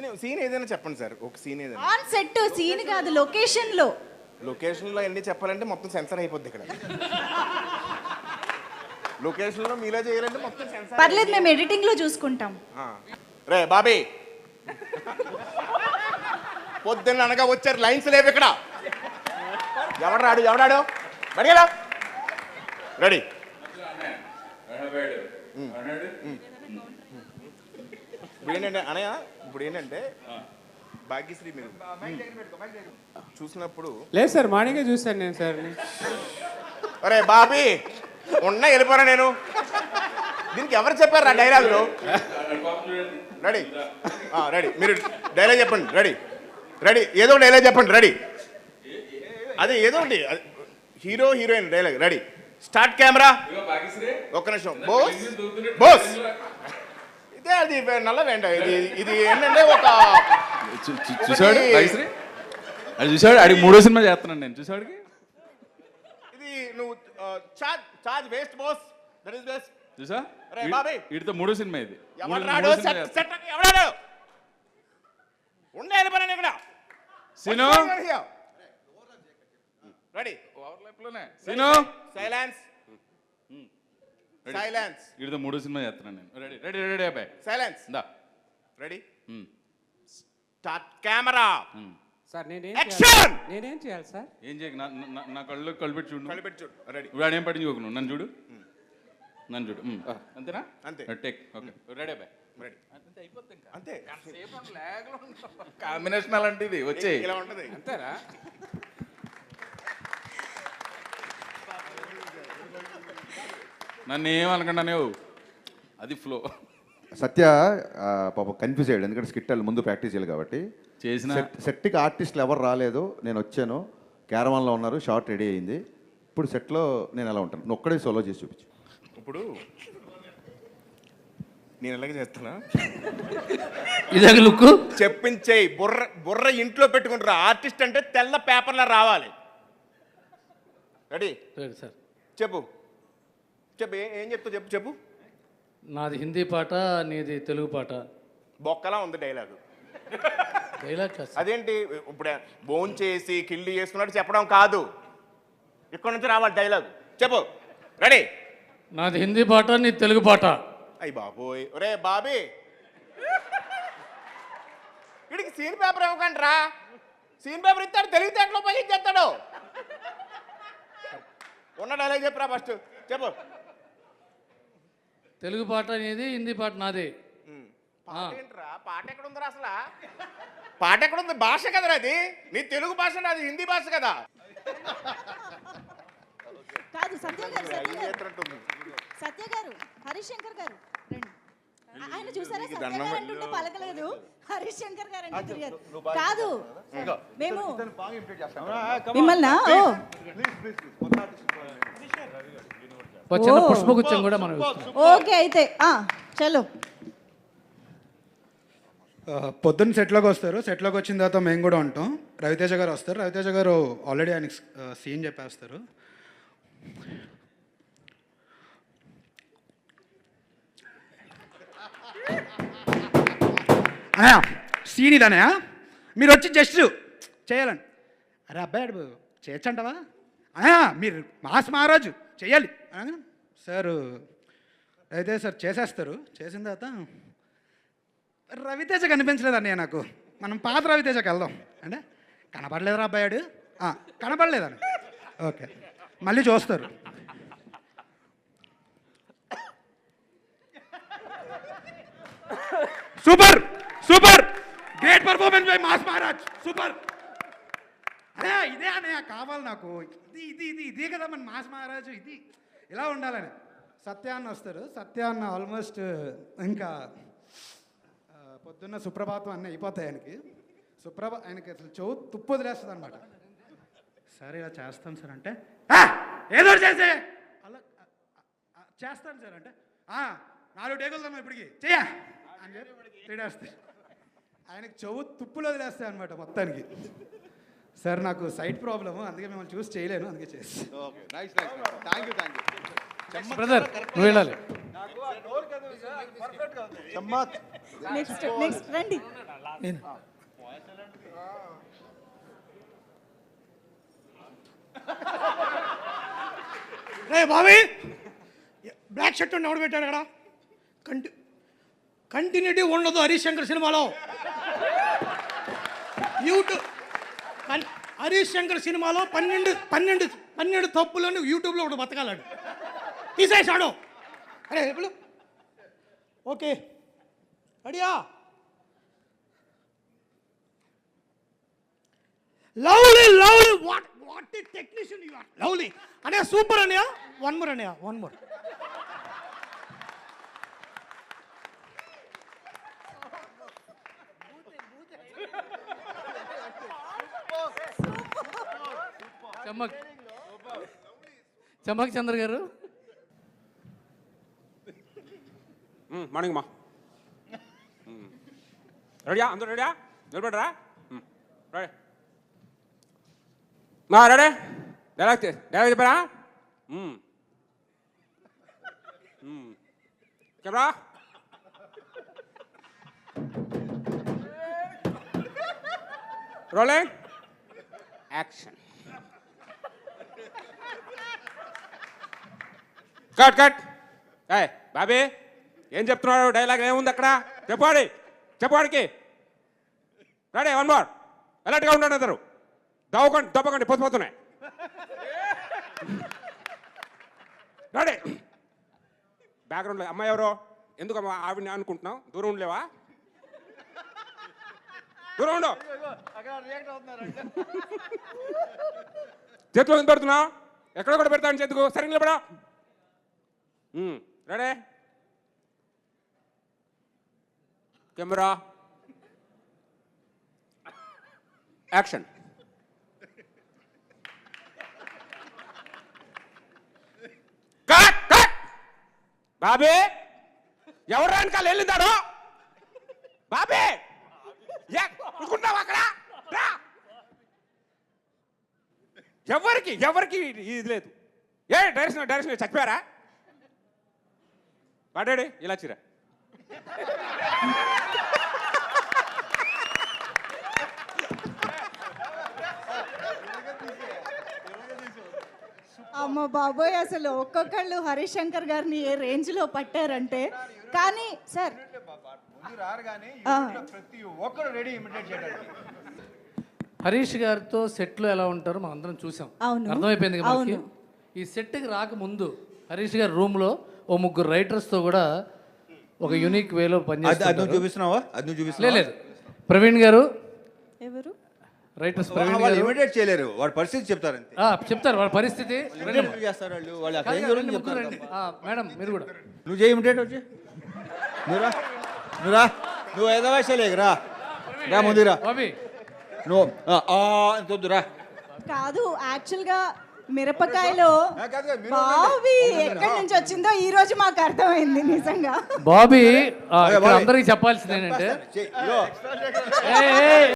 Scene scene ఏదైనా చెప్పండి sir ఒక సీన్ ఏదైనా. ఆన్ సెట్ సీన్ కాదు లొకేషన్లో లొకేషన్లో ఎన్ని చెప్పాలంటే మొత్తం సెన్సర్ అయిపోద్ది ఇక్కడ. లొకేషన్లో మీలా చేయాలంటే మొత్తం సెన్సర్ పర్లేదు మేము ఎడిటింగ్లో చూసుకుంటాం రే బాబీ. పొద్దున్న అనగా వచ్చారు లైన్స్ లేవు ఇక్కడ. ఎవడు రాడు ఎవడాడు బడిగలా రెడీ. ఏంటంటే అనయ్య ఇప్పుడు ఏంటంటే భాగ్యశ్రీ మీరు. చూసినప్పుడు లేదు సార్ మార్నింగే చూశాను నేను సార్ అరే బాబీ ఉన్నా వెళ్ళిపోరా నేను. దీనికి ఎవరు చెప్పారు ఆ డైలాగులు? రెడీ. రెడీ. మీరు డైలాగ్ చెప్పండి రెడీ. రెడీ. ఏదో డైలాగ్ చెప్పండి రెడీ. అదే ఏదో ఒకటి hero heroine dialogue ready. Start camera. ఒక్క నిమిషం. బోస్. బోస్. ఇదే అది నల్ల వెంట. ఇది ఇది ఏంటంటే ఒక చూసాడు అది చూసాడు ఆడికి మూడో సినిమా చేస్తున్నాను నేను. చూసాడికి ఇది నువ్వు charge charge waste boss. That is best చూసా అరే బాబీ. వీడితో మూడో సినిమా ఇది. Cinema set. సెట్ ఎవడాడు? ఉండే వెళ్ళిపోయాను ఇక్కడ. సీను? రెడీ లోనే. సీను? సైలెన్స్ సైలెన్స్ వీడితో మూడో సినిమా చేస్తున్నాను నేను. రెడీ రెడీ రెడీ అబ్బాయి. సైలెన్స్ దా. Ready start camera. సార్ నేనేం! చేయాలి? నేనేం చేయాలి సార్? ఏం చేయకు? నా నా- నా కళ్ళు కళ్ళు పెట్టి చూడు కలిపెట్టి చూడు. రెడీ ఇప్పుడు ఆడేం పట్టించుకోకు నువ్వు? నన్ను చూడు. నన్ను చూడు. ఉమ్. అంతేనా? అంతే. టేక్. ఓకే. రెడీ అబ్బాయి? రెడీ అంతే కాంబినేషన్ అలాంటిది. వచ్చే ఇలా ఉంటది. అంతేరా నన్ను ఏమనుకున్నానేవు అది ఫ్లో. సత్య పాపం కన్ఫ్యూజ్ అయ్యాడు. ఎందుకంటే స్కిట్ వాళ్ళు ముందు ప్రాక్టీస్ చేయాలి కాబట్టి. చేసిన సెట్ సెట్కి ఆర్టిస్టులు ఎవరు రాలేదు. నేను వచ్చాను. క్యారవాన్లో ఉన్నారు. షార్ట్ రెడీ అయింది. ఇప్పుడు సెట్లో నేను ఎలా ఉంటాను? నువ్వు ఒక్కడే సోలో చేసి చూపించు. ఇప్పుడు నేను ఎలాగ చేస్తున్నా ఇదే లుక్. చెప్పించేయి బుర్ర బుర్ర ఇంట్లో పెట్టుకుంటారు ఆర్టిస్ట్ అంటే తెల్ల పేపర్లో రావాలి. రెడీ? సరే సార్. చెప్పు. చెప్పు ఏ- చెప్తావు చెప్పు చెప్పు. నాది హిందీ పాట నీది తెలుగు పాట. బొక్కలా ఉంది డైలాగు. డైలాగ్ కాదు సార్. అదేంటి? ఇప్పుడు బోన్ చేసి కిల్లి చేసుకున్నట్టు చెప్పడం కాదు. ఇక్కడ నుంచి రావాలి డైలాగ్. చెప్పు. రెడీ? నాది హిందీ పాట నీది తెలుగు పాట. అయ్యి బాబోయ్. ఒరే బాబీ. వీడికి సీన్ పేపర్ ఇవ్వకండి రా సీన్ పేపర్ ఇస్తాడు తెలివితేటలో ఉపయోగించేస్తాడు. ఉన్న డైలాగ్ చెప్పురా ఫస్ట్ చెప్పు. తెలుగు పాట నీది హిందీ పాట నాది. పాట ఏంట్రా? పాట ఎక్కడ ఉందిరా అసలు? పాట ఎక్కడ ఉంది భాష కదరా అది? నీ తెలుగు భాష నాది హిందీ భాష కదా? కాదు సత్య గారు సత్య గారు. సత్య గారు హరీష్ శంకర్ గారు రండి. ఆయన చూసారా? సత్య గారు. అంటుంటే పలకలేదు. హరీష్ శంకర్ గారు అంటే తిరిగారు కాదు మేము మిమ్మల్ని? ఓ. పుష్పగుచ్చం కూడా మనం. ఓకే అయితే ఆ చలో. పొద్దున్న సెట్లోకి వస్తారు. సెట్లోకి వచ్చిన తర్వాత మేము కూడా ఉంటాం. రవితేజ గారు వస్తారు. రవితేజ గారు ఆల్రెడీ ఆయనకి సీన్ చెప్పేస్తారు. అనయా సీన్ ఇదనయా మీరు వచ్చి జస్ట్ చేయాలని అరే అబ్బాయి అడు చేయొచ్చంటవా అనయా మీరు మాస్ మహారాజు. చేయాలి అనగానే, సార్ అయితే సార్ చేసేస్తారు. చేసిన తర్వాత రవితేజ కనిపించలేదు అన్నయ్య నాకు. మనం పాత రవితేజకి వెళ్దాం. అంటే కనపడలేదురా అబ్బాయాడు? కనపడలేదని ఓకే. మళ్ళీ చూస్తారు. Super! Super! Great performance by mass Maharaj. Super! అదే ఇదే అన్నయ్య కావాలి నాకు. ఇది ఇది ఇది ఇదే కదా మన మాస్ మహారాజు ఇది. ఇలా ఉండాలని. సత్యాన్న వస్తారు. సత్యాన్న ఆల్మోస్ట్ ఇంకా పొద్దున్న సుప్రభాతం అన్నీ అయిపోతాయి ఆయనకి. సుప్రభా ఆయనకి అసలు చెవు తుప్పు వదిలేస్తుంది అనమాట సరే ఇలా చేస్తాం సార్ అంటే? "ఆ, ఏదో చేసే అలా చేస్తాను సార్ అంటే? "ఆ, నాలుగు టేకులు ఇప్పటికి. చెయ్య. అని చెప్పి ఆయనకి చెవు తుప్పులు వదిలేస్తాయి అనమాట మొత్తానికి. సార్ నాకు సైట్ ప్రాబ్లము అందుకే మిమ్మల్ని చూసి చేయలేను అందుకే చేసి బ్రదర్ నువ్వు వెళ్ళాలి. నెక్స్ట్ నెక్స్ట్ రండి. నేను రే బాబీ! బ్లాక్ షర్ట్ ఎవడు పెట్టారు అక్కడ? కంటి కంటిన్యూటీ ఉండదు హరీష్ శంకర్ సినిమాలో. యూట్యూబ్ హరీష్ శంకర్ సినిమాలో పన్నెండు పన్నెండు పన్నెండు తప్పులను యూట్యూబ్లో ఒకటి బతకాలాడు. తీసేశాడు. అరే ఎప్పుడు? Okay. అడియా lovely lovely. What what technician you are lovely. అనే సూపర్ అనయా వన్ మోర్ అనయా వన్ మోర్ చమ్మక్ చమ్మక్ చంద్ర గారు మార్నింగ్ మా రెడీయా అందరూ రెడీయా నిలబడరా రెడీ మా రెడీ డైలాగ్ డైలాగ్ చెప్పారా camera rolling action cut cut. ఏ బాబీ ఏం చెప్తున్నాడు? డైలాగ్ ఏముంది అక్కడ? చెప్పాడి చెప్పవాడికి రెడీ వన్ మోర్. అలర్ట్గా ఉండండి అందరు. దవ్వకండి దప్పకండి పొద్దుపోతున్నాయి రెడీ. బ్యాక్గ్రౌండ్లో అమ్మాయి ఎవరో? ఎందుకు అమ్మా ఆవిడని అనుకుంటున్నాం దూరం ఉండలేవా? దూరం ఉండు. చేతిలో ఎందుకు పెడుతున్నావు? ఎక్కడ కూడా పెడతాను చేతుకు? సరే నిలబడా రెడీ కెమెరా యాక్షన్ బాబే కట్ బాబీ ఎవరు వెనకాల వెళ్ళిందాడు? బాబీ చూసుకుంటావు అక్కడ? రా. ఎవరికి ఎవరికి ఇది లేదు. ఏ డైరెక్షన్ డైరెక్షన్ చచ్చిపోయారా? పడాడు ఇలా చిరా. అమ్మ బాబోయ్ అసలు ఒక్కొక్కళ్ళు హరీష్ శంకర్ గారిని ఏ రేంజ్లో పట్టారంటే? కానీ సార్. హరీష్ గారితో సెట్లో ఎలా ఉంటారో మనం అందరం చూసాం. అర్థమైపోయింది. ఈ సెట్కి రాకముందు హరీష్ గారి రూమ్లో ఓ ముగ్గురు రైటర్స్తో కూడా ఒక యూనిక్ వేలో అది అది నువ్వు పనిచేస్తారు చూపిస్తున్నావా? అది నువ్వు చూపిస్తున్నావా? లేదు ప్రవీణ్ గారు? ఎవరు? రైటర్స్ వా- ప్రవీణ్ వాళ్ళు గారు. ఇమిటేట్ చేయలేరు. వాడి పరిస్థితి చెప్తారు అంతే. ఆ, చెప్తారు. వాళ్ళ పరిస్థితి రండి అమ్మా. Imitate చేస్తారు వాళ్ళు. వాళ్ళు అక్కడ ఏం కాదు, జరుగుతుందో రండి, ముగ్గురు చెప్తారు రండి. ఆ, మేడం మీరు కూడా. నువ్వు చేయి ఇమిటేట్ వచ్చి. నువ్వురా నువ్వురా నువ్వు ఐదో వయసు రా. రా ముందురా బాబీ. నువ్వు ఆ, ఆ అని తొద్దురా కాదు యాక్చువల్గా మిరపకాయలో బావి ఎక్కడి నుంచి వచ్చిందో ఈ రోజు మాకు అర్థమైంది నిజంగా. బాబీ బాబీ. అందరికీ చెప్పాల్సింది ఏంటంటే